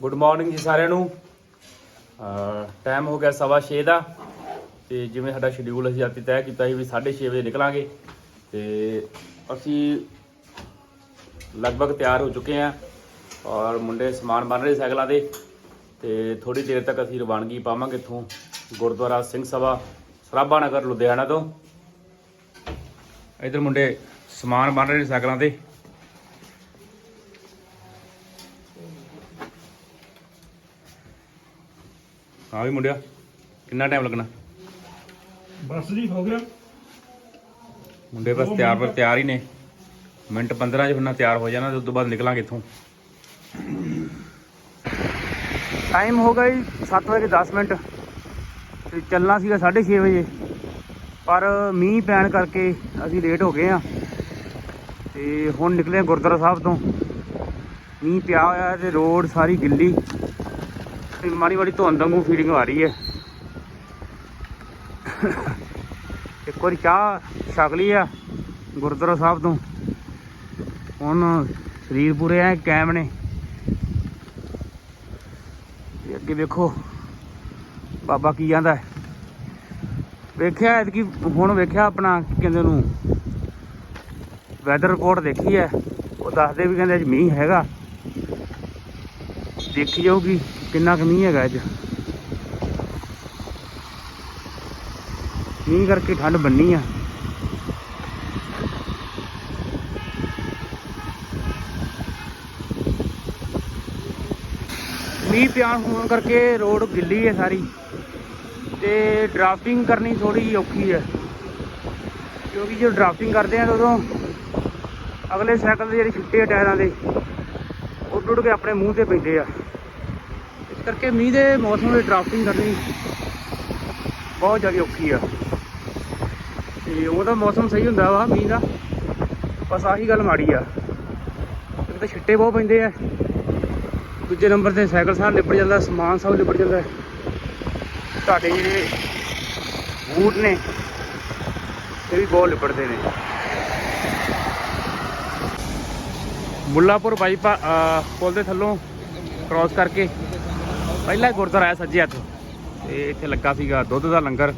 Good morning ਜੀ ਸਾਰਿਆਂ ਨੂੰ। ਟਾਈਮ ਹੋ ਗਿਆ ਸਵਾ ਛੇ ਦਾ। ਤੇ ਜਿਵੇਂ ਸਾਡਾ ਸ਼ਡਿਊਲ ਅਸੀਂ ਆਪੀ ਤੈਅ ਕੀਤਾ ਸੀ ਵੀ 6:30 ਵਜੇ ਨਿਕਲਾਂਗੇ। ਤੇ ਅਸੀਂ ਲਗਭਗ ਤਿਆਰ ਹੋ ਚੁੱਕੇ ਹਾਂ ਔਰ ਮੁੰਡੇ ਸਮਾਨ ਬਣ ਰਹੇ ਸਾਈਕਲਾਂ ਦੇ ਤੇ ਥੋੜੀ ਦੇਰ ਤੱਕ ਅਸੀਂ ਰਵਾਨਗੀ ਪਾਵਾਂਗੇ ਇੱਥੋਂ ਗੁਰਦੁਆਰਾ ਸਿੰਘ ਸਭਾ, ਸਰਾਭਾ ਨਗਰ ਲੁਧਿਆਣਾ ਤੋਂ। ਇਧਰ ਮੁੰਡੇ ਸਮਾਨ ਬਣ ਰਹੇ ਨੇ ਸਾਈਕਲਾਂ ਤੇ। ਹਾਂ ਵੀ ਮੁੰਡਿਆ ਕਿੰਨਾ ਟਾਈਮ ਲੱਗਣਾ? ਬਸ ਜੀ ਹੋ ਗਿਆ। ਮੁੰਡੇ ਬਸ ਤਿਆਰ ਪਰ ਤਿਆਰ ਹੀ ਨੇ। ਮਿੰਟ 15 ਚ ਫਿਰ ਤਿਆਰ ਹੋ ਜਾਣਾ ਤੇ ਉਸ ਤੋਂ ਬਾਅਦ ਨਿਕਲਾਂਗੇ ਇੱਥੋਂ। ਟਾਈਮ ਹੋ ਗਿਆ ਜੀ 7 ਵਜੇ 10 ਮਿੰਟ। ਤੇ ਚੱਲਣਾ ਸੀਗਾ 6:30 ਵਜੇ। ਪਰ ਮੀਂਹ ਪੈਣ ਕਰਕੇ ਅਸੀਂ ਲੇਟ ਹੋ ਗਏ ਆ ਤੇ ਹੁਣ ਨਿਕਲੇ ਗੁਰਦੁਆਰਾ ਸਾਹਿਬ ਤੋਂ। ਮੀਂਹ ਪਿਆ ਹੋਇਆ ਤੇ ਰੋਡ ਸਾਰੀ ਗਿੱਲੀ। ਮਾੜੀ ਮਾੜੀ ਧੁੰਦ ਵਾਂਗੂ ਫੀਲਿੰਗ ਆ ਰਹੀ ਹੈ। ਇੱਕ ਵਾਰੀ ਚਾਹ ਛਕ ਲਈ ਆ ਗੁਰਦੁਆਰਾ ਸਾਹਿਬ ਤੋਂ। ਹੁਣ ਸਰੀਰ ਪੂਰੇ ਐ ਕੈਮ ਨੇ। ਤੇ ਅੱਗੇ ਵੇਖੋ ਬਾਬਾ ਕੀ ਕਹਿੰਦਾ ਹੈ। ਵੇਖਿਆ ਐਤਕੀ, ਹੁਣ ਵੇਖਿਆ ਆਪਣਾ ਕਹਿੰਦੇ ਨੂੰ। ਵੈਦਰ ਰਿਪੋਰਟ ਦੇਖੀ ਹੈ। ਉਹ ਦੱਸਦੇ ਵੀ ਕਹਿੰਦੇ ਅੱਜ ਮੀਂਹ ਹੈਗਾ। ਦੇਖੀ ਜਾਊਗੀ ਕਿੰਨਾ ਕੁ ਮੀਂਹ ਹੈਗਾ ਅੱਜ। ਮੀਂਹ ਕਰਕੇ ਠੰਡ ਬੰਨੀ ਆ। ਮੀਂਹ ਪਿਆ ਹੋਣ ਕਰਕੇ ਰੋਡ ਗਿੱਲੀ ਹੈ ਸਾਰੀ ਤੇ ਡਰਾਫਟਿੰਗ ਕਰਨੀ ਥੋੜੀ ਔਖੀ ਹੈ। ਕਿਉਂਕਿ ਜਦੋਂ ਡਰਾਫਟਿੰਗ ਕਰਦੇ ਆ ਉਦੋਂ ਅਗਲੇ ਸਾਈਕਲ ਦੇ ਜਿਹੜੇ ਛਿੱਟੇ ਆ ਟਾਇਰਾਂ ਦੇ ਉਹ ਉੱਡ ਕੇ ਆਪਣੇ ਮੂੰਹ ਤੇ ਪੈਂਦੇ ਆ। ਇਸ ਕਰਕੇ ਮੀਂਹ ਦੇ ਮੌਸਮ ਵਿੱਚ ਡਰਾਫਟਿੰਗ ਕਰਨੀ ਬਹੁਤ ਜ਼ਿਆਦਾ ਔਖੀ ਆ। ਤੇ ਉਹਦਾ ਮੌਸਮ ਸਹੀ ਹੁੰਦਾ ਵਾ ਮੀਂਹ ਦਾ, ਬਸ ਆਹੀ ਗੱਲ ਮਾੜੀ ਆ। ਇੱਕ ਤਾਂ ਛਿੱਟੇ ਬਹੁਤ ਪੈਂਦੇ ਆ, ਦੂਜੇ ਨੰਬਰ ਤੇ ਸਾਈਕਲ ਸਾਹ ਲਿਪੜ ਜਾਂਦਾ, ਸਮਾਨ ਸਭ ਲਿਬੜ ਜਾਂਦਾ। ਤੁਹਾਡੇ ਜਿਹੜੇ ਬੂਟ ਨੇ, ਇਹ ਵੀ ਬਹੁਤ ਲਿਪੜਦੇ ਨੇ। ਮੁੱਲਾਪੁਰ ਬਾਈਪਾ ਪੁਲ ਦੇ ਥੱਲੋਂ ਕ੍ਰਾਸ ਕਰਕੇ ਪਹਿਲਾ ਗੁਰਦੁਆਰਾ ਆਇਆ ਸੱਜੇ ਹੱਥ ਤੇ ਇੱਥੇ ਲੱਗਾ ਸੀਗਾ ਦੁੱਧ ਦਾ ਲੰਗਰ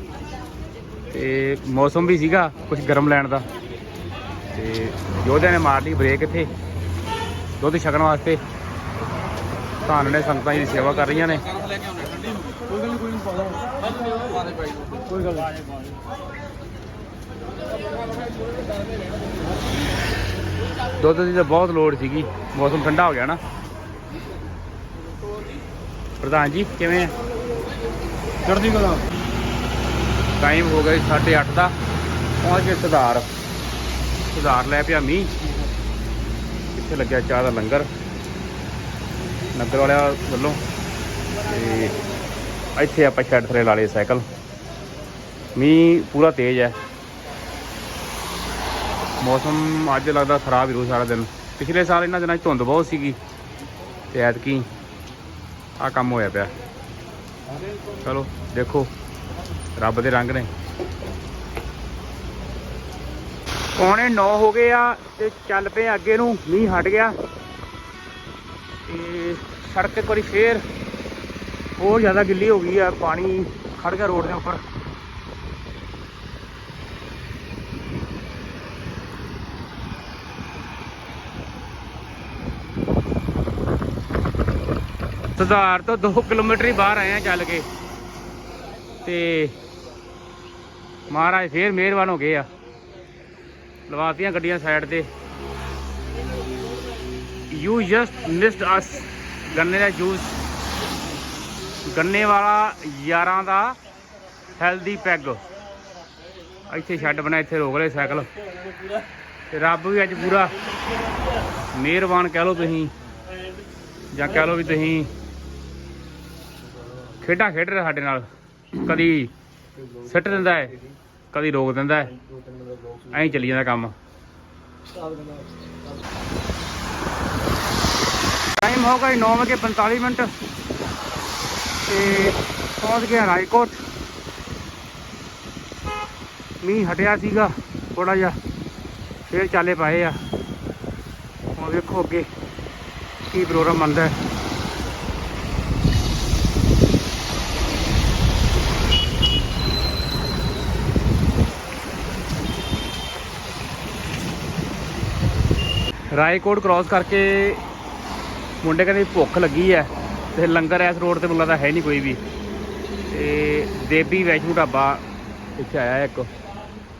ਤੇ ਮੌਸਮ ਵੀ ਸੀਗਾ ਕੁਝ ਗਰਮ ਲੈਣ ਦਾ। ਤੇ ਯੋਧਿਆਂ ਨੇ ਮਾਰ ਲਈ ਬ੍ਰੇਕ ਇੱਥੇ ਦੁੱਧ ਛਕਣ ਵਾਸਤੇ। ਧੰਨ ਨੇ ਸੰਗਤਾਂ ਦੀ ਸੇਵਾ ਕਰ ਰਹੀਆਂ ਨੇ। ਕੋਈ ਗੱਲ ਕੋਈ ਨਹੀਂ ਪਾਦਾ ਕੋਈ ਗੱਲ ਦੁੱਧ ਦੀ ਤਾਂ ਬਹੁਤ ਲੋੜ ਸੀਗੀ। ਮੌਸਮ ਠੰਡਾ ਹੋ ਗਿਆ ਨਾ। ਪ੍ਰਧਾਨ ਜੀ ਕਿਵੇਂ? ਆ ਚੜਦੀ ਕਲਾ। ਟਾਈਮ ਹੋ ਗਿਆ 8:30 ਦਾ। ਪਹੁੰਚ ਗਏ ਸੁਧਾਰ। ਸੁਧਾਰ ਲੈ ਪਿਆ ਮੀਂਹ। ਇੱਥੇ ਲੱਗਿਆ ਚਾਹ ਦਾ ਲੰਗਰ। ਨਗਰ ਵਾਲਿਆਂ ਵੱਲੋਂ। ਤੇ ਇੱਥੇ ਆਪਾਂ ਛੱਡ ਥਲੇ ਲਾ ਲਏ ਸਾਈਕਲ। ਮੀਂਹ ਪੂਰਾ ਤੇਜ਼ ਹੈ। ਮੌਸਮ ਅੱਜ ਲੱਗਦਾ ਖਰਾਬ ਹੀ ਰਹੂ ਸਾਰਾ ਦਿਨ। ਪਿਛਲੇ ਸਾਲ ਇਹਨਾਂ ਦਿਨਾਂ 'ਚ ਧੁੰਦ ਬਹੁਤ ਸੀਗੀ ਤੇ ਐਤਕੀ ਆ ਕੰਮ ਹੋਇਆ ਪਿਆ। ਚਲੋ, ਦੇਖੋ, ਰੱਬ ਦੇ ਰੰਗ ਨੇ। ਪੌਣੇ 9 ਹੋ ਗਏ ਆ ਤੇ ਚੱਲ ਪਏ ਅੱਗੇ ਨੂੰ, ਮੀਂਹ ਹਟ ਗਿਆ। ਤੇ ਸੜਕ ਇੱਕ ਵਾਰੀ ਫੇਰ ਹੋਰ ਜ਼ਿਆਦਾ ਗਿੱਲੀ ਹੋ ਗਈ ਆ, ਪਾਣੀ ਖੜ ਗਿਆ ਰੋਡ ਦੇ ਉੱਪਰ। ਸੁਧਾਰ ਤੋਂ 2 ਕਿਲੋਮੀਟਰ ਹੀ ਬਾਹਰ ਆਏ ਆ ਚੱਲ ਕੇ। ਤੇ ਮਹਾਰਾਜ ਫੇਰ ਮਿਹਰਬਾਨ ਹੋ ਗਏ ਆ। ਲਵਾਤੀਆਂ ਗੱਡੀਆਂ ਸਾਈਡ ਤੇ। ਯੂ ਜਸਟ ਮਿਸਡ ਅਸ ਗੰਨੇ ਦਾ ਜੂਸ ਗੰਨੇ ਵਾਲਾ ਯਾਰਾਂ ਦਾ ਹੈਲਦੀ ਪੈਗ ਇੱਥੇ ਛੱਡ ਬਣਾ, ਇੱਥੇ ਰੋਕ ਲਏ ਸਾਈਕਲ। ਤੇ ਰੱਬ ਵੀ ਅੱਜ ਪੂਰਾ। ਮਿਹਰਬਾਨ ਕਹਿ ਲਓ ਤੁਸੀਂ। ਜਾਂ ਕਹਿ ਲਓ ਵੀ ਤੁਸੀਂ ਖੇਡਾਂ ਖੇਡ ਰਿਹਾ ਸਾਡੇ ਨਾਲ। ਕਦੀ ਸਿੱਟ ਦਿੰਦਾ ਹੈ, ਕਦੀ ਰੋਕ ਦਿੰਦਾ ਹੈ। ਐਂ ਚੱਲੀ ਜਾਂਦਾ ਕੰਮ। ਟਾਈਮ ਹੋ ਗਿਆ 9:45 ਮਿੰਟ ਤੇ ਪਹੁੰਚ ਗਿਆ ਰਾਏਕੋਟ ਮੀਂਹ ਹਟਿਆ ਸੀਗਾ ਥੋੜਾ ਜਿਹਾ। ਫੇਰ ਚਾਲੇ ਪਾਏ ਆ। ਹੁਣ ਵੇਖੋ ਅੱਗੇ ਕੀ ਪ੍ਰੋਗਰਾਮ ਬਣਦਾ ਹੈ। ਰਾਏਕੋਟ ਕ੍ਰਾਸ ਕਰਕੇ ਮੁੰਡੇ ਕਹਿੰਦੇ ਭੁੱਖ ਲੱਗੀ ਹੈ ਤੇ ਲੰਗਰ ਇਸ ਰੋਡ ਤੇ ਮੁੱਲਾ ਤਾਂ ਹੈ ਨਹੀਂ ਕੋਈ ਵੀ। ਤੇ ਦੇਵੀ ਵੈਸ਼ਨੂ ਢਾਬਾ ਇੱਥੇ ਆਇਆ ਇੱਕ।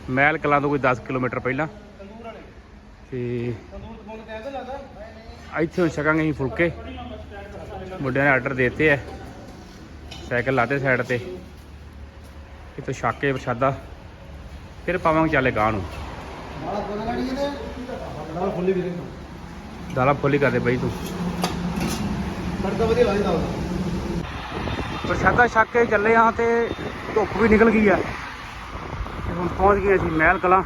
ਮਹਿਲ ਕਲਾਂ ਤੋਂ ਕੋਈ 10 ਕਿਲੋਮੀਟਰ ਪਹਿਲਾਂ। ਤੇ ਇੱਥੇ ਹੁਣ ਛਕਾਂਗੇ ਅਸੀਂ ਫੁਲਕੇ। ਮੁੰਡਿਆਂ ਨੇ ਆਰਡਰ ਦਿੱਤੇ ਐ ਸਾਈਕਲ ਲਾਤੇ ਸਾਈਡ ਤੇ। ਕਿਤੋਂ ਛੱਕ ਕੇ ਪ੍ਰਸ਼ਾਦਾ। ਫਿਰ ਪਾਵਾਂਗੇ ਚਾਲੇ ਗਾਂ ਨੂੰ। ਵੀਰੇ ਦਾਲਾ ਫੁੱਲੀ ਕਰਦੇ ਬਈ ਤੂੰ। ਤੜਕਾ ਵਧੀਆ ਲੱਗਦਾ ਪ੍ਰਸ਼ਾਦਾ ਛੱਕ ਕੇ ਚੱਲੇ ਆ ਤੇ ਧੁੱਪ ਵੀ ਨਿਕਲ ਗਈ ਆ। ਤੇ ਹੁਣ ਪਹੁੰਚ ਗਏ ਅਸੀਂ ਮਹਿਲ ਕਲਾਂ।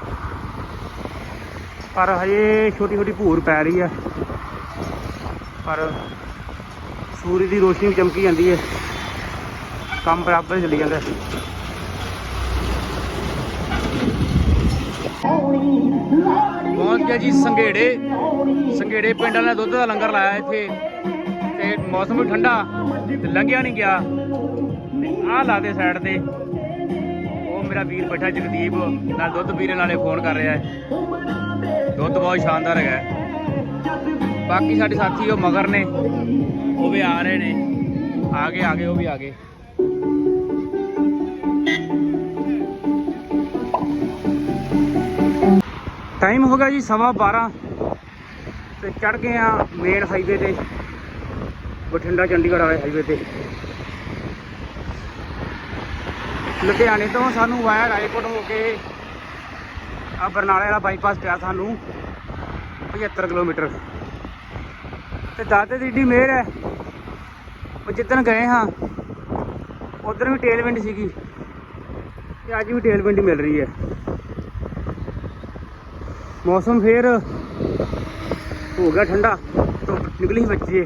ਪਰ ਹਜੇ ਛੋਟੀ ਛੋਟੀ ਭੂਰ ਪੈ ਰਹੀ ਆ। ਪਰ ਸੂਰਜ ਦੀ ਰੋਸ਼ਨੀ ਵੀ ਚਮਕੀ ਜਾਂਦੀ ਹੈ ਕੰਮ ਬਰਾਬਰ ਚੱਲੀ ਜਾਂਦਾ। ਪਹੁੰਚ ਗਿਆ ਜੀ ਸੰਘੇੜੇ। ਸੰਘੇੜੇ ਪਿੰਡ ਵਾਲਿਆਂ ਨੇ ਦੁੱਧ ਦਾ ਲੰਗਰ ਲਾਇਆ ਇੱਥੇ। ਤੇ ਮੌਸਮ ਵੀ ਠੰਡਾ, ਤੇ ਲੰਘਿਆ ਨਹੀਂ ਗਿਆ। ਤੇ ਆਹ ਲਾ ਦੇ ਸਾਈਡ ਤੇ। ਉਹ ਮੇਰਾ ਵੀਰ ਬੈਠਾ ਜਗਦੀਪ, ਨਾਲ ਦੁੱਧ ਪੀਰੇ ਨਾਲੇ ਫੋਨ ਕਰ ਰਿਹਾ ਹੈ। ਦੁੱਧ ਬਹੁਤ ਸ਼ਾਨਦਾਰ ਹੈਗਾ ਬਾਕੀ ਸਾਡੇ ਸਾਥੀ ਉਹ ਮਗਰ ਨੇ। ਉਹ ਵੀ ਆ ਰਹੇ ਨੇ। ਆ ਗਏ ਆ ਗਏ, ਉਹ ਵੀ ਆ ਗਏ। ਟਾਈਮ ਹੋ ਗਿਆ ਜੀ ਸਵਾ 12 ਤੇ ਚੜ ਗਏ ਆ ਮੇਨ ਹਾਈਵੇ ਤੇ, ਬਠਿੰਡਾ, ਚੰਡੀਗੜ੍ਹ ਵਾਲੇ ਹਾਈਵੇ ਤੇ। ਲੁਧਿਆਣੇ ਤੋਂ ਸਾਨੂੰ ਵਾਇਆ ਰਾਏਕੋਟ ਹੋ ਕੇ ਆ ਬਰਨਾਲੇ ਵਾਲਾ ਬਾਈਪਾਸ ਪਿਆ ਸਾਨੂੰ 75 ਕਿਲੋਮੀਟਰ। ਤੇ ਦਾਦੇ ਦੀ ਏਡੀ ਮਿਹਰ ਹੈ, ਉਹ ਜਿੱਦਣ ਗਏ ਹਾਂ, ਉਧਰ ਵੀ ਟੇਲਵਿੰਡ ਸੀਗੀ, ਤੇ ਅੱਜ ਵੀ ਟੇਲਵਿੰਡ ਹੀ ਮਿਲ ਰਹੀ ਹੈ। ਮੌਸਮ ਫੇਰ ਹੋ ਗਿਆ ਠੰਡਾ ਧੁੱਪ ਨਿਕਲੀ ਬੱਚੇ।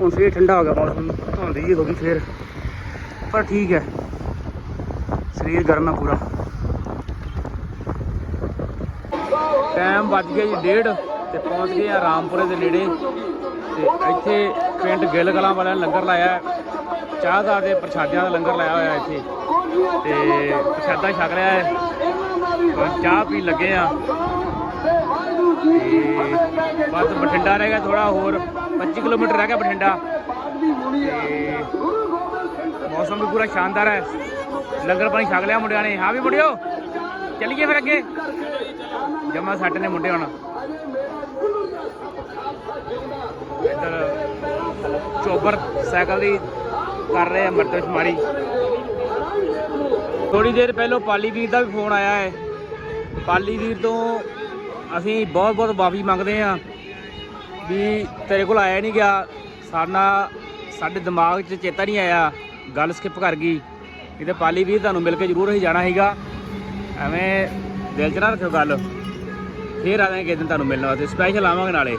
ਹੁਣ ਫੇਰ ਠੰਡਾ ਹੋ ਗਿਆ ਮੌਸਮ, ਧੁੰਦ ਜੀ ਹੋ ਗਈ ਫੇਰ। ਪਰ ਠੀਕ ਹੈ, ਸਰੀਰ ਗਰਮ ਹੈ ਪੂਰਾ। ਟਾਈਮ ਵੱਜ ਗਿਆ ਜੀ ਡੇਢ ਤੇ ਪਹੁੰਚ ਗਏ ਆ ਰਾਮਪੁਰੇ ਦੇ ਨੇੜੇ। ਤੇ ਇੱਥੇ ਪਿੰਡ ਗਿੱਲ ਗਲਾਂ ਵਾਲਿਆਂ ਨੇ ਲੰਗਰ ਲਾਇਆ। ਚਾਹ ਦਾ ਤੇ ਪ੍ਰਸ਼ਾਦਿਆਂ ਦਾ ਲੰਗਰ ਲਾਇਆ ਹੋਇਆ ਇੱਥੇ। ਤੇ ਪ੍ਰਸ਼ਾਦਾ ਛਕ ਰਿਹਾ ਹੈ। ਹੁਣ ਚਾਹ ਪੀ ਲੱਗੇ ਆ। ਬਸ ਬਠਿੰਡਾ ਰਹਿ ਗਿਆ ਥੋੜਾ ਹੋਰ 25 ਕਿਲੋਮੀਟਰ ਰਹਿ ਗਿਆ ਬਠਿੰਡਾ। ਤੇ ਮੌਸਮ ਵੀ ਪੂਰਾ ਸ਼ਾਨਦਾਰ ਹੈ। ਲੰਗਰ ਪਾਣੀ ਛਕ ਲਿਆ ਮੁੰਡਿਆਂ ਨੇ। ਹਾਂ ਵੀ ਮੁੰਡਿਓ, ਚੱਲੀਏ ਫਿਰ ਅੱਗੇ। ਜਮਾ ਸੱਟ ਨੇ ਮੁੰਡੇ ਹੁਣ। ਇੱਧਰ ਚੋਬਰ ਸਾਈਕਲ ਦੀ ਕਰ ਰਹੇ ਆ ਮਰਦਮਸ਼ਮਾਰੀ ਥੋੜੀ ਦੇਰ ਪਹਿਲਾਂ ਪਾਲੀ ਵੀਰ ਦਾ ਵੀ ਫੋਨ ਆਇਆ ਹੈ। ਪਾਲੀ ਵੀਰ ਤੋਂ ਅਸੀਂ ਬਹੁਤ ਬਹੁਤ ਮਾਫੀ ਮੰਗਦੇ ਆ ਵੀ ਤੇਰੇ ਕੋਲ ਆਇਆ ਨਹੀਂ ਗਿਆ। ਸਾਡਾ ਸਾਡੇ ਦਿਮਾਗ 'ਚ ਚੇਤਾ ਨਹੀਂ ਆਇਆ। ਗੱਲ ਸਕਿਪ ਕਰ ਗਈ। ਨਹੀਂ ਤੇ ਪਾਲੀ ਵੀਰ ਤੁਹਾਨੂੰ ਮਿਲ ਕੇ ਜ਼ਰੂਰ ਅਸੀਂ ਜਾਣਾ ਸੀਗਾ। ਐਵੇਂ ਦਿਲ 'ਚ ਨਾ ਰੱਖਿਓ ਗੱਲ। ਫੇਰ ਆਵਾਂਗੇ ਕਿਸੇ ਦਿਨ ਤੁਹਾਨੂੰ ਮਿਲਣ ਵਾਸਤੇ। ਸਪੈਸ਼ਲ ਆਵਾਂਗੇ ਨਾਲੇ।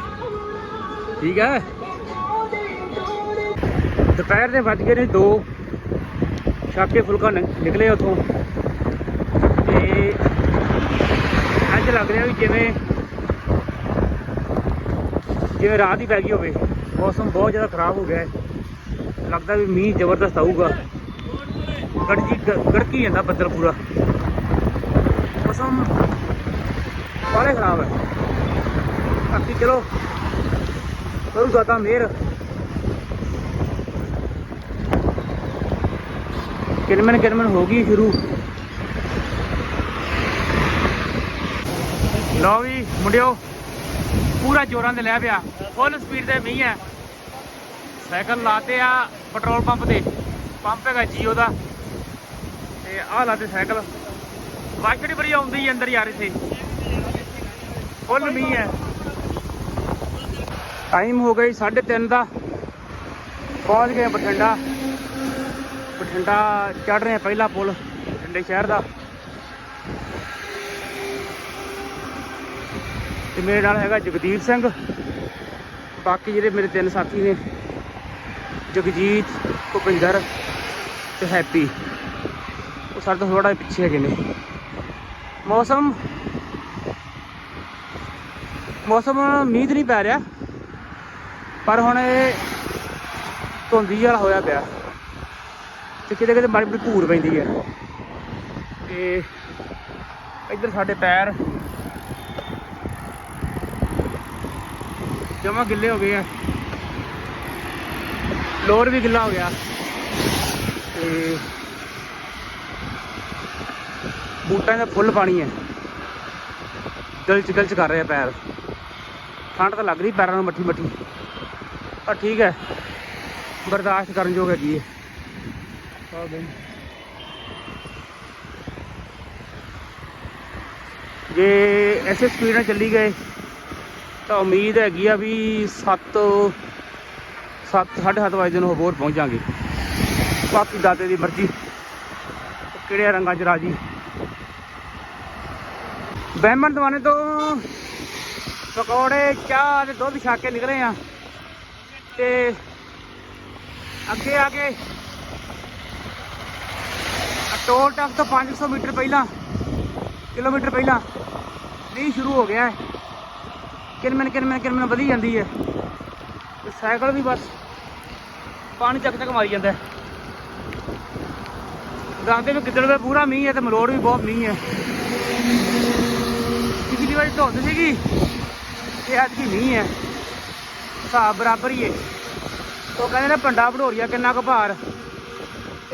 ਠੀਕ ਹੈ? ਦੁਪਹਿਰ ਦੇ ਵੱਜ ਗਏ ਨੇ 2 ਛਾਕੇ ਫੁਲਕਾ ਨ- ਨਿਕਲੇ ਉਥੋਂ ਤੇ ਅੱਜ ਲੱਗ ਰਿਹਾ ਵੀ ਜਿਵੇਂ ਜਿਵੇਂ ਰਾਤ ਹੀ ਪੈ ਗਈ ਹੋਵੇ, ਮੌਸਮ ਬਹੁਤ ਜ਼ਿਆਦਾ ਖਰਾਬ ਹੋ ਗਿਆ ਹੈ। ਲੱਗਦਾ ਵੀ ਮੀਂਹ ਜ਼ਬਰਦਸਤ ਆਊਗਾ। ਗੜਜੀ ਗ- ਗੜਕੀ ਜਾਂਦਾ ਬੱਦਲ ਪੂਰਾ। ਮੌਸਮ ਬਾਰੇ ਖਰਾਬ ਹੈ। ਬਾਕੀ ਚਲੋ, ਕਰੂਗਾ ਤਾਂ ਮਿਹਰ। ਕਿਰਮਨ ਕਿਰਮਨ ਹੋ ਗਈ ਸ਼ੁਰੂ। ਲਓ ਵੀ, ਮੁੰਡਿਓ, ਪੂਰਾ ਜੋਰਾਂ ਤੇ ਲੈ ਪਿਆ। ਫੁੱਲ ਸਪੀਡ ਤੇ ਮੀਂਹ ਹੈ। ਸਾਈਕਲ ਲਾਤੇ ਆ ਪੈਟਰੋਲ ਪੰਪ ਤੇ। ਪੰਪ ਹੈਗਾ ਜੀਓ ਦਾ। ਤੇ ਆਹ ਲਾਤੇ ਸਾਈਕਲ। ਵਾਸ਼ੜੀ ਬੜੀ ਆਉਂਦੀ ਅੰਦਰ ਯਾਰ ਇੱਥੇ। ਫੁੱਲ ਮੀਂਹ ਹੈ। ਟਾਈਮ ਹੋ ਗਈ 3:30 ਦਾ। ਪਹੁੰਚ ਗਏ ਬਠਿੰਡਾ। ਬਠਿੰਡਾ ਚੜ ਰਹੇ ਹਾਂ ਪਹਿਲਾ ਪੁਲ, ਬਠਿੰਡੇ ਸ਼ਹਿਰ ਦਾ। ਤੇ ਮੇਰੇ ਨਾਲ ਹੈਗਾ ਜਗਦੀਪ ਸਿੰਘ। ਬਾਕੀ ਜਿਹੜੇ ਮੇਰੇ ਤਿੰਨ ਸਾਥੀ ਨੇ, ਜਗਜੀਤ, ਭੁਪਿੰਦਰ ਤੇ ਹੈਪੀ। ਉਹ ਸਾਡੇ ਤੋਂ ਥੋੜਾ ਪਿੱਛੇ ਹੈਗੇ ਨੇ। ਮੌਸਮ ਮੌਸਮ ਮੀਂਹ ਤਾਂ ਨਹੀਂ ਪੈ ਰਿਹਾ, ਪਰ ਹੁਣ ਇਹ ਧੁੰਦੀ ਵਾਲਾ ਹੋਇਆ ਪਿਆ। ਤੇ ਕਿਤੇ ਕਿਤੇ ਮਾੜੀ ਮਾੜੀ ਧੂੜ ਪੈਂਦੀ ਹੈ। ਤੇ ਇੱਧਰ ਸਾਡੇ ਪੈਰ ਜਮਾ ਗਿੱਲੇ ਹੋ ਗਏ ਆ ਲੋਰ ਵੀ ਗਿੱਲਾ ਹੋ ਗਿਆ ਤੇ ਬੂਟਾਂ ਦਾ ਫੁੱਲ ਪਾਣੀ ਹੈ ਗਲਚ ਗਲਚ ਕਰ ਰਿਹਾ ਪੈਰ ਠੰਡ ਤਾਂ ਲੱਗ ਰਹੀ ਪੈਰਾਂ ਨੂੰ ਮੱਠੀ ਮੱਠੀ ਪਰ ਠੀਕ ਹੈ ਬਰਦਾਸ਼ਤ ਕਰਨ ਯੋਗ ਹੈਗੀ ਹੈ ਆ ਗਈ ਜੇ ਐਸੇ ਸਪੀਡ ਨਾਲ ਚੱਲੀ ਗਏ ਤਾਂ ਉਮੀਦ ਹੈਗੀ ਆ ਵੀ 7 7 7:30 ਵਜੇ ਨੂੰ ਹੋਰ ਪਹੁੰਚ ਜਾਾਂਗੇ ਬਾਕੀ ਦਾਤੇ ਦੀ ਮਰਜ਼ੀ ਕਿਹੜੇ ਰੰਗਾਂ 'ਚ ਰਾਜੀ। ਬਹਿਮਨ ਦਵਾਨੇ ਤੋਂ ਪਕੌੜੇ, ਚਾਹ ਤੇ ਦੁੱਧ ਛਾ ਕੇ ਨਿਕਲੇ ਆ। ਤੇ ਅੱਗੇ ਆ ਕੇ ਟੋਲ ਟੈਕਸ ਤੋਂ 500 ਮੀਟਰ ਪਹਿਲਾਂ, ਕਿਲੋਮੀਟਰ ਪਹਿਲਾਂ, ਨਹੀਂ ਸ਼ੁਰੂ ਹੋ ਗਿਆ। ਹੈ ਕਿਨਮਨ ਕਿਨਮਨ ਕਿਨਮਨ ਵਧੀ ਜਾਂਦੀ ਹੈ। ਤੇ ਸਾਈਕਲ ਵੀ ਬਸ ਪਾਣੀ ਚੱਕ ਚੱਕ ਮਾਰੀ ਜਾਂਦਾ ਦੱਸਦੇ ਵੀ ਕਿੱਦੜ ਵੇ ਪੂਰਾ ਮੀਂਹ ਹੈ ਤੇ ਮਲੋੜ ਵੀ ਬਹੁਤ ਮੀਂਹ ਹੈ। ਪਿਛਲੀ ਵਾਰੀ ਧੁੰਦ ਸੀਗੀ, ਤੇ ਅੱਜ ਕੀ ਮੀਂਹ ਹੈ। ਹਿਸਾਬ ਬਰਾਬਰ ਹੀ ਹੈ। ਉਹ ਕਹਿੰਦੇ ਨੇ ਪੰਡਾ ਭੜੋਰੀਆ ਕਿੰਨਾ ਕੁ ਭਾਰ।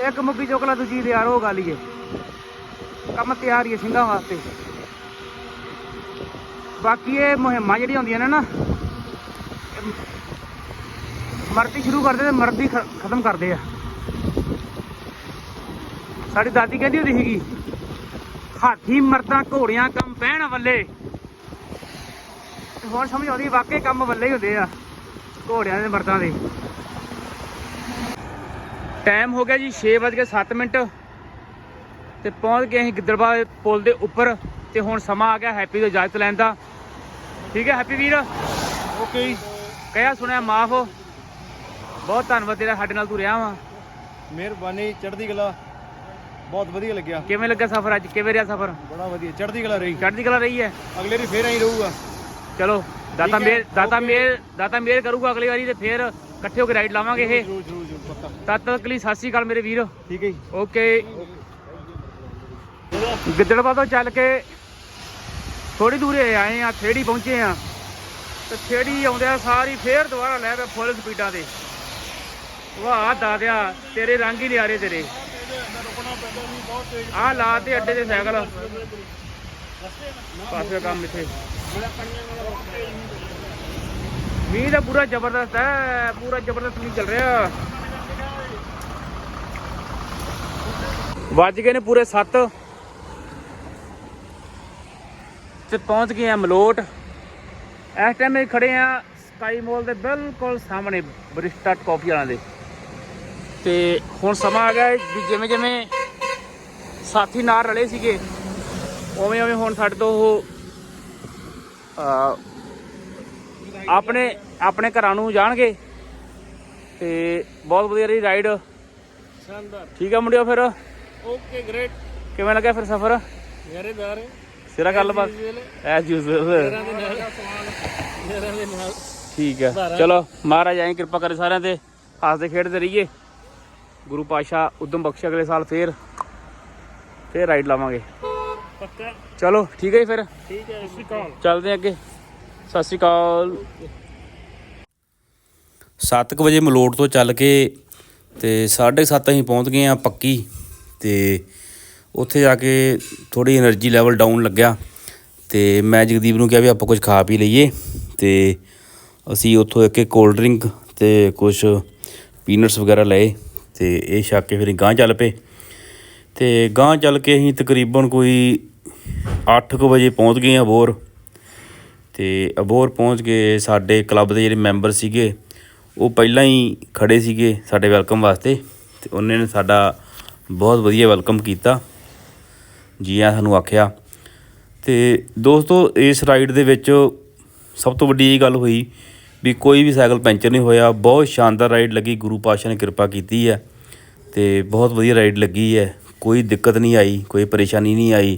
ਇੱਕ ਮੁੱਗੀ ਚੁੱਕ ਲਾ ਦੂਜੀ ਦੇ ਯਾਰ ਉਹ ਗੱਲ ਹੀ ਹੈ। ਕੰਮ ਤਿਆਰ ਹੀ ਹੈ ਸਿੰਘਾਂ ਵਾਸਤੇ। ਬਾਕੀ ਇਹ ਮੁਹਿੰਮਾਂ ਜਿਹੜੀਆਂ ਹੁੰਦੀਆਂ ਨੇ ਨਾ, ਇਹ ਮਰਦੀ ਸ਼ੁਰੂ ਕਰਦੇ ਤੇ ਮਰਦੀ ਖ- ਖਤਮ ਕਰਦੇ ਆ। ਸਾਡੀ ਦਾਦੀ ਕਹਿੰਦੀ ਹੁੰਦੀ ਸੀਗੀ, ਹਾਥੀ ਮਰਦਾਂ ਘੋੜਿਆਂ ਕੰਮ ਪਹਿਣ ਵੱਲੇ। ਹੁਣ ਸਮਝ ਆਉਂਦੀ ਵਾਕਈ ਕੰਮ ਵੱਲੇ ਹੀ ਹੁੰਦੇ ਆ, ਘੋੜਿਆਂ ਦੇ ਮਰਦਾਂ ਦੇ। ਟਾਈਮ ਹੋ ਗਿਆ ਜੀ 6:07 ਮਿੰਟ ਤੇ ਪਹੁੰਚ ਗਏ ਅਸੀਂ ਗਿੱਦੜਬਾ ਪੁਲ ਦੇ ਉੱਪਰ ਤੇ ਹੁਣ ਸਮਾਂ ਆ ਗਿਆ ਹੈਪੀ ਤੋਂ ਇਜਾਜ਼ਤ ਲੈਣ ਦਾ। ਠੀਕ ਹੈ ਹੈਪੀ ਵੀਰ? ਓਕੇ ਜੀ ਕਹਿਆ ਸੁਣਿਆ ਮਾਫ ਬਹੁਤ ਧੰਨਵਾਦ ਤੇਰਾ ਸਾਡੇ ਨਾਲ ਤੂੰ ਰਿਹਾ ਵਾ। ਮਿਹਰਬਾਨੀ ਚੜ੍ਹਦੀ ਕਲਾ। ਬਹੁਤ ਵਧੀਆ ਲੱਗਿਆ। ਕਿਵੇਂ ਲੱਗਾ ਸਫ਼ਰ ਅੱਜ? ਕਿਵੇਂ ਰਿਹਾ ਸਫ਼ਰ? ਬੜਾ ਵਧੀਆ ਚੜ੍ਹਦੀ ਕਲਾ ਰਹੀ। ਚੜ੍ਹਦੀ ਕਲਾ ਰਹੀ ਹੈ? ਅਗਲੇ ਦੀ ਫੇਰ ਆਈ ਰਹੂਗਾ। ਚਲੋ ਦਾਤਾ ਮੇਰ ਦਾਤਾ। ਮੇਰ ਦਾਤਾ ਮੇਰ ਕਰੂਗਾ ਅਗਲੀ ਵਾਰੀ ਤੇ ਫੇਰ ਇਕੱਠੇ ਹੋ ਕੇ ਰਾਈਡ ਲਾਵਾਂਗੇ ਇਹ। ਜਰੂਰ ਜਰੂਰ ਜਰੂਰ ਪੱਕਾ। ਤਦ ਤੱਕ ਲਈ ਸਤਿ ਸ਼੍ਰੀ ਅਕਾਲ ਮੇਰੇ ਵੀਰ। ਠੀਕ ਹੈ ਜੀ। ਓਕੇ ਗਿੱਦੜਬਾ ਤੋਂ ਚੱਲ ਕੇ ਥੋੜੀ ਦੂਰੇ ਆਏ ਆ ਥੇੜੀ ਪਹੁੰਚੇ ਆ। ਤੇ ਥੇੜੀ ਆਉਂਦਿਆਂ ਸਾਰੀ, ਫੇਰ ਦੁਬਾਰਾ ਲੈ ਪਏ ਫੁੱਲ ਸਪੀਡਾਂ ਤੇ। ਵਾਹ ਦਾਦਿਆ ਤੇਰੇ ਰੰਗ ਹੀ ਨਿਆਰੇ ਤੇਰੇ। ਆਹ ਲਾ ਤੇ ਅੱਡੇ ਤੇ ਸਾਈਕਲ। ਪਾਸੇ ਕੰਮ ਇੱਥੇ। ਮੀਂਹ ਦਾ ਪੂਰਾ ਜ਼ਬਰਦਸਤ ਹੈ ਪੂਰਾ ਜ਼ਬਰਦਸਤ ਮੀਂਹ ਚੱਲ ਰਿਹਾ। ਵੱਜ ਗਏ ਨੇ ਪੂਰੇ 7 ਤੇ ਪਹੁੰਚ ਗਏ ਆ ਮਲੋਟ। ਇਸ ਟਾਈਮ ਅਸੀਂ ਖੜੇ ਆ ਸਕਾਈ ਮੋਲ ਦੇ ਬਿਲਕੁਲ ਸਾਹਮਣੇ ਬਰਿਸਟਾ ਕਾਫੀ ਵਾਲਿਆਂ ਦੇ। ਤੇ ਹੁਣ ਸਮਾਂ ਆ ਗਿਆ ਵੀ ਜਿਵੇਂ ਜਿਵੇਂ ਸਾਥੀ ਨਾਲ ਰਲੇ ਸੀਗੇ ਉਵੇਂ ਉਵੇਂ ਹੁਣ ਸਾਡੇ ਤੋਂ ਉਹ ਆਪਣੇ ਆਪਣੇ ਘਰਾਂ ਨੂੰ ਜਾਣਗੇ। ਤੇ ਬਹੁਤ ਵਧੀਆ ਰਹੀ ਰਾਈਡ ਸ਼ਾਨਦਾਰ। ਠੀਕ ਆ ਮੁੰਡਿਓ ਫਿਰ? ਓਕੇ ਗ੍ਰੇਟ ਕਿਵੇਂ ਲੱਗਿਆ ਫਿਰ ਸਫ਼ਰ? ਯਾਰੇਦਾਰ ਸਿਰਾ ਗੱਲਬਾਤ ਐਸ ਯੂਜ਼ੁਅਲ ਠੀਕ ਹੈ। ਚਲੋ ਮਹਾਰਾਜ ਐਂ ਕਿਰਪਾ ਕਰੇ ਸਾਰਿਆਂ ਤੇ। ਹੱਸਦੇ ਖੇਡਦੇ ਰਹੀਏ। ਗੁਰੂ ਪਾਸ਼ਾ ਉਦਮ ਬਖਸ਼ ਅਗਲੇ ਸਾਲ ਫੇਰ ਫੇਰ ਰਾਈਡ ਲਾਵਾਂਗੇ। ਪੱਕਾ। ਚਲੋ ਠੀਕ ਹੈ ਜੀ ਫਿਰ। ਠੀਕ ਹੈ ਸਤਿ ਚੱਲਦੇ ਅੱਗੇ। ਸਤਿ ਸ਼੍ਰੀ ਅਕਾਲ। 7:00 ਵਜੇ ਮਲੋਟ ਤੋਂ ਚੱਲ ਕੇ ਤੇ 7:30 ਅਸੀਂ ਪਹੁੰਚ ਗਏ ਆ ਪੱਕੀ ਤੇ ਉੱਥੇ ਜਾ ਕੇ ਥੋੜੀ એનર્ਜੀ ਲੈਵਲ ਡਾਊਨ ਲੱਗਿਆ ਤੇ ਮੈਂ ਜਗਦੀਪ ਨੂੰ ਕਿਹਾ ਵੀ ਆਪਾਂ ਕੁਝ ਖਾ ਪੀ ਲਈਏ ਤੇ ਅਸੀਂ ਉੱਥੋਂ ਇੱਕ ਇੱਕ ਕੋਲਡ ਡਰਿੰਕ ਤੇ ਕੁਝ ਪੀਨਟਸ ਵਗੈਰਾ ਲਏ ਤੇ ਇਹ ਛੱਕ ਕੇ ਫਿਰ ਗਾਂਹ ਚੱਲ ਪਏ। ਤੇ ਗਾਂ ਚੱਲ ਕੇ ਅਸੀਂ ਤਕਰੀਬਨ ਕੋਈ 8:00 ਵਜੇ ਪਹੁੰਚ ਗਏ ਅਬੋਰ ਤੇ ਅਬੋਰ ਪਹੁੰਚ ਕੇ ਸਾਡੇ ਕਲੱਬ ਦੇ ਜਿਹੜੇ ਮੈਂਬਰ ਸੀਗੇ, ਉਹ ਪਹਿਲਾਂ ਹੀ ਖੜੇ ਸੀਗੇ ਸਾਡੇ ਵੈਲਕਮ ਵਾਸਤੇ ਤੇ ਉਹਨੇ ਨੇ ਸਾਡਾ ਬਹੁਤ ਵਧੀਆ ਵੈਲਕਮ ਕੀਤਾ। ਜੀ ਆ ਸਾਨੂੰ ਆਖਿਆ। ਤੇ ਦੋਸਤੋ, ਇਸ ਰਾਈਡ ਦੇ ਵਿੱਚ ਸਭ ਤੋਂ ਵੱਡੀ ਇਹ ਗੱਲ ਹੋਈ ਵੀ ਕੋਈ ਵੀ ਸਾਈਕਲ ਪੈਂਚਰ ਨਹੀਂ ਹੋਇਆ। ਬਹੁਤ ਸ਼ਾਨਦਾਰ ਰਾਈਡ ਲੱਗੀ, ਗੁਰੂ ਪਾਤਸ਼ਾਹ ਨੇ ਕਿਰਪਾ ਕੀਤੀ ਹੈ ਤੇ ਬਹੁਤ ਵਧੀਆ ਰਾਈਡ ਲੱਗੀ ਹੈ। ਕੋਈ ਦਿੱਕਤ ਨਹੀਂ ਆਈ, ਕੋਈ ਪਰੇਸ਼ਾਨੀ ਨਹੀਂ ਆਈ।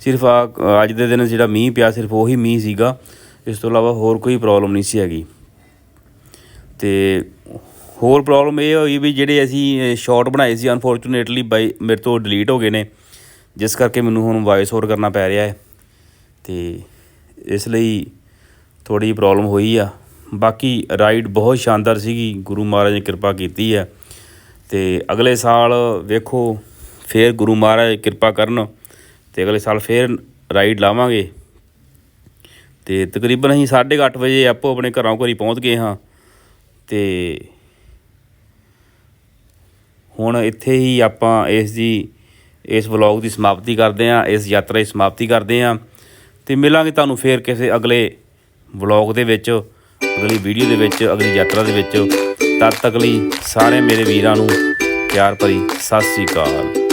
ਸਿਰਫ ਆ, ਅੱਜ ਦੇ ਦਿਨ ਜਿਹੜਾ ਮੀਂਹ ਪਿਆ, ਸਿਰਫ ਉਹੀ ਮੀਂਹ ਸੀਗਾ। ਇਸ ਤੋਂ ਇਲਾਵਾ ਹੋਰ ਕੋਈ ਪ੍ਰੋਬਲਮ ਨਹੀਂ ਸੀ ਹੈਗੀ। ਤੇ ਹੋਰ ਪ੍ਰੋਬਲਮ ਇਹ ਹੋਈ ਵੀ ਜਿਹੜੇ ਅਸੀਂ ਸ਼ਾਰਟ ਬਣਾਏ ਸੀ ਅਨਫੋਰਚੂਨੇਟਲੀ ਬਾਈ, ਮੇਰੇ ਤੋਂ ਡਿਲੀਟ ਹੋ ਗਏ ਨੇ। ਜਿਸ ਕਰਕੇ ਮੈਨੂੰ ਹੁਣ ਵਾਇਸ ਓਵਰ ਕਰਨਾ ਪੈ ਰਿਹਾ ਹੈ ਤੇ ਇਸ ਲਈ ਥੋੜੀ ਪ੍ਰੋਬਲਮ ਹੋਈ ਆ। ਬਾਕੀ ਰਾਈਡ ਬਹੁਤ ਸ਼ਾਨਦਾਰ ਸੀਗੀ, ਗੁਰੂ ਮਹਾਰਾਜ ਨੇ ਕਿਰਪਾ ਕੀਤੀ ਹੈ ਤੇ ਅਗਲੇ ਸਾਲ ਵੇਖੋ, ਫੇਰ ਗੁਰੂ ਮਹਾਰਾਜ ਕਿਰਪਾ ਕਰਨ ਤੇ ਅਗਲੇ ਸਾਲ ਫੇਰ ਰਾਈਡ ਲਾਵਾਂਗੇ। ਤੇ ਤਕਰੀਬਨ ਅਸੀਂ 8:30 ਵਜੇ ਆਪੋ ਆਪਣੇ ਘਰਾਂ ਘਰੀ ਪਹੁੰਚ ਗਏ ਹਾਂ ਤੇ ਹੁਣ ਇੱਥੇ ਹੀ ਆਪਾਂ ਇਸ ਦੀ ਇਸ ਵਲੌਗ ਦੀ ਸਮਾਪਤੀ ਕਰਦੇ ਹਾਂ, ਇਸ ਯਾਤਰਾ ਦੀ ਸਮਾਪਤੀ ਕਰਦੇ ਹਾਂ ਤੇ ਮਿਲਾਂਗੇ ਤੁਹਾਨੂੰ ਫੇਰ ਕਿਸੇ ਅਗਲੇ ਵਲੌਗ ਦੇ ਵਿੱਚ, ਅਗਲੀ ਵੀਡੀਓ ਦੇ ਵਿੱਚ, ਅਗਲੀ ਯਾਤਰਾ ਦੇ ਵਿੱਚ। ਤਦ ਤੱਕ ਲਈ ਸਾਰੇ ਮੇਰੇ ਵੀਰਾਂ ਨੂੰ ਪਿਆਰ ਭਰੀ ਸਤਿ ਸ੍ਰੀ ਅਕਾਲ।